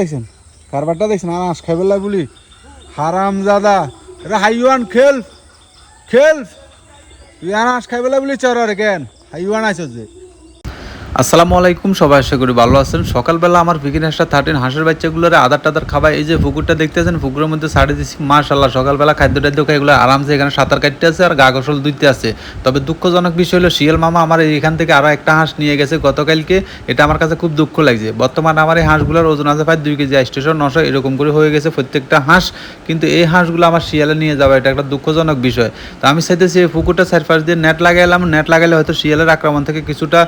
দেখছেন? কারবারটা দেখছেন? আনাস খাইবেলা বলি। হারাম জাদা। রে হাইওয়ান খেল খেল তুই আনাস খাইবেলা বলি চর কেন? হাইওয়ান আইছ যে। আসসালামু আলাইকুম, সবাই আশা করি ভালো আছেন। সকালবেলা আমার পিকিন হাঁসটা থার্টিন হাঁসের বাচ্চাগুলোরে আদার টাদার খাবার এই যে পুকুরটা দেখতেছেন, পুকুরের মধ্যে ছাড়ে দিচ্ছি মাশাল্লাহ সকালবেলা খাদ্য টাদ্য খাই, এগুলো আরামসে এখানে সাঁতার কাটতে আছে আর গা গোসল দুইতে আছে। তবে দুঃখজনক বিষয় হলো, শিয়াল মামা আমার এখান থেকে আরও একটা হাঁস নিয়ে গেছে গতকালকে, এটা আমার কাছে খুব দুঃখ লাগছে। বর্তমানে আমার এই হাঁসগুলোর ওজন আছে প্রায় দুই কেজি, স্টেশন নশো, এরকম করে হয়ে গেছে প্রত্যেকটা হাঁস। কিন্তু এই হাঁসগুলো আমার শিয়ালে নিয়ে যাওয়া, এটা একটা দুঃখজনক বিষয়। তো আমি চাইতেছি এই পুকুরটা চারপাশ দিয়ে নেট লাগাইলাম নেট লাগাইলে হয়তো শিয়ালের আক্রমণ থেকে কিছুটা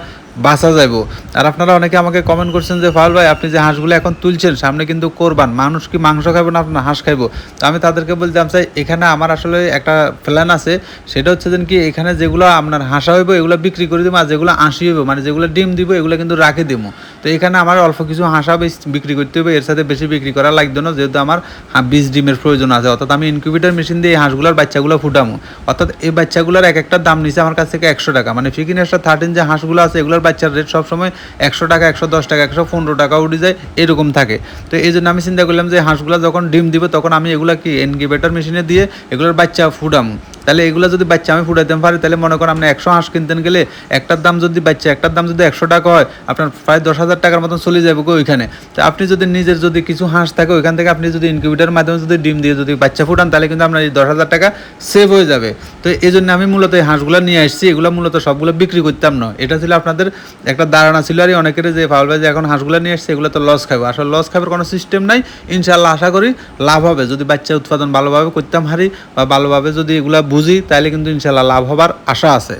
বাঁচা যাইব। আর আপনারা অনেকে আমাকে কমেন্ট করছেন যে ফাউল ভাই, আপনি যে হাঁসগুলো এখন তুলছেন, সামনে কিন্তু করবান। মানুষ কি মাংস খাবে না আপনার হাঁস খাইবো? তো আমি তাদেরকে বলতাম চাই, এখানে আমার আসলে একটা প্ল্যান আছে। সেটা হচ্ছে যেন কি, এখানে যেগুলো আপনার হাঁসা হইব, এগুলো বিক্রি করে দিবো, আর যেগুলো আঁশি হইব মানে যেগুলো ডিম দিব, এগুলো কিন্তু রাখে দিব তো এখানে আমার অল্প কিছু হাঁসা বেশ- বিক্রি করতে হবে। এর সাথে বেশি বিক্রি করা লাগতো না, যেহেতু আমার বীজ ডিমের প্রয়োজন আছে। অর্থাৎ আমি ইনকিউবেটার মেশিন দিয়ে এই হাঁসগুলোর বাচ্চাগুলো ফুটামো অর্থাৎ এই বাচ্চাগুলোর এক একটা দাম নিচে আমার কাছ থেকে একশো টাকা। মানে ফিকিন এক্সট্রা থার্টিন যে হাঁসগুলো আছে, এগুলোর বাচ্চার রেট সবসময় একশো টাকা, একশো দশ টাকা, একশো পনেরো টাকা উঠে যায়, এরকম থাকে। তো এই জন্য আমি চিন্তা করলাম যে হাঁসগুলো যখন ডিম দিবে, তখন আমি এগুলো কি ইনকিউবেটার মেশিনে দিয়ে এগুলোর বাচ্চা ফুটামো তাহলে এগুলো যদি বাচ্চা আমি ফুটাইতে পারি তাহলে মনে করেন আপনি একশো হাঁস কিনতেন গেলে একটার দাম যদি বাচ্চা, একটার দাম যদি একশো টাকা হয়, আপনার প্রায় দশ হাজার টাকার মতন চলে যাবে ওইখানে। তো আপনি যদি নিজের যদি কিছু হাঁস থাকে, ওইখান থেকে আপনি যদি ইনকিউবেটারের মাধ্যমে যদি ডিম দিয়ে যদি বাচ্চা ফুটান, তাহলে কিন্তু আপনার এই দশ হাজার টাকা সেভ হয়ে যাবে। তো এই জন্য আমি মূলত এই হাঁসগুলো নিয়ে আসছি, এগুলো মূলত সবগুলো বিক্রি করতাম না। এটা ছিল আপনাদের একটা ধারণা ছিল, আর অনেকের যে ফাউল ভাই যে এখন হাঁসগুলো নিয়ে আসছে, এগুলো তো লস খাবে। আসলে লস খাবার কোনো সিস্টেম নাই। ইনশাল্লাহ আশা করি লাভ হবে। যদি বাচ্চা উৎপাদন ভালোভাবে করতাম হারি বা ভালোভাবে যদি এগুলা বুঝি তাহলে কিন্তু ইনশাল্লাহ লাভ হবার আশা আছে।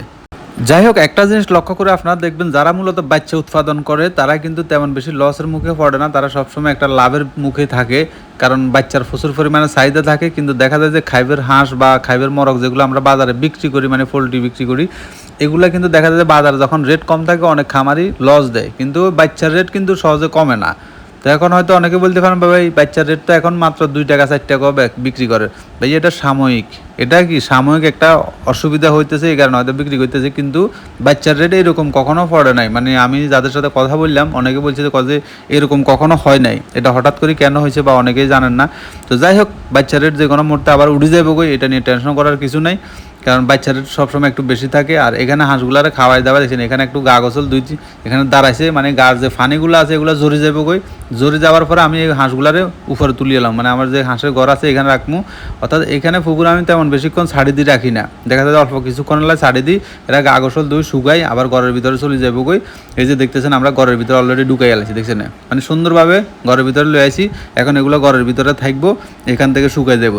যাই হোক একটা জিনিস লক্ষ্য করে আপনারা দেখবেন, যারা মূলত বাচ্চা উৎপাদন করে, তারা কিন্তু তেমন বেশি লসের মুখে পড়ে না। তারা সবসময় একটা লাভের মুখে থাকে, কারণ বাচ্চার প্রচুর পরিমাণে চাহিদা থাকে। কিন্তু দেখা যায় যে খাইবের হাঁস বা খাইবের মরক যেগুলো আমরা বাজারে বিক্রি করি মানে পোলট্রি বিক্রি করি, এগুলো কিন্তু দেখা যায় যে বাজারে যখন রেট কম থাকে, অনেক খামারই লস দেয়। কিন্তু বাচ্চার রেট কিন্তু সহজে কমে না। তো এখন হয়তো অনেকে বলতে পারেন ভাই বাচ্চার রেট তো এখন মাত্র দুই টাকা, চার টাকা বিক্রি করে। ভাই, এটা সাময়িক। এটা কি সাময়িক একটা অসুবিধা হইতেছে, এই কারণে হয়তো বিক্রি করতেছে, কিন্তু বাচ্চার রেট এরকম কখনো পড়ে নাই। মানে আমি যাদের সাথে কথা বললাম, অনেকে বলছে যে এরকম কখনো হয় নাই। এটা হঠাৎ করে কেন হয়েছে বা অনেকেই জানেন না। তো যাই হোক, বাচ্চার রেট যে কোনো মুহূর্তে আবার উঠে যাবে এটা নিয়ে টেনশন করার কিছু নাই। কারণ বাচ্চার সবসময় একটু বেশি থাকে, আর এখানে হাঁসগুলারে খাওয়াই দাওয়া দেখছেন, এখানে একটু গা গোসল দুই এখানে দাঁড়াইছে মানে গার যে ফানিগুলো আছে, এগুলো জড়ে যাবে কই? জড়ে যাওয়ার পরে আমি এই হাঁসগুলারে উপরে তুলে এলাম মানে আমার যে হাঁসের ঘর আছে এখানে রাখব অর্থাৎ এখানে পুকুর আমি তেমন বেশিক্ষণ ছাড়ি দিয়ে রাখি না। দেখা যায় অল্প কিছুক্ষণ হলে ছাড়ি দিই, এরা গা গোসল দুই শুকাই আবার ঘরের ভিতরে চলে যাব কই? এই যে দেখতেছেন আমরা ঘরের ভিতরে অলরেডি ঢুকাই আলাইছি, দেখছেন মানে সুন্দরভাবে ঘরের ভিতরে লয়ে আসি এখন এগুলো ঘরের ভিতরে থাকব, এখান থেকে শুকাই যাব।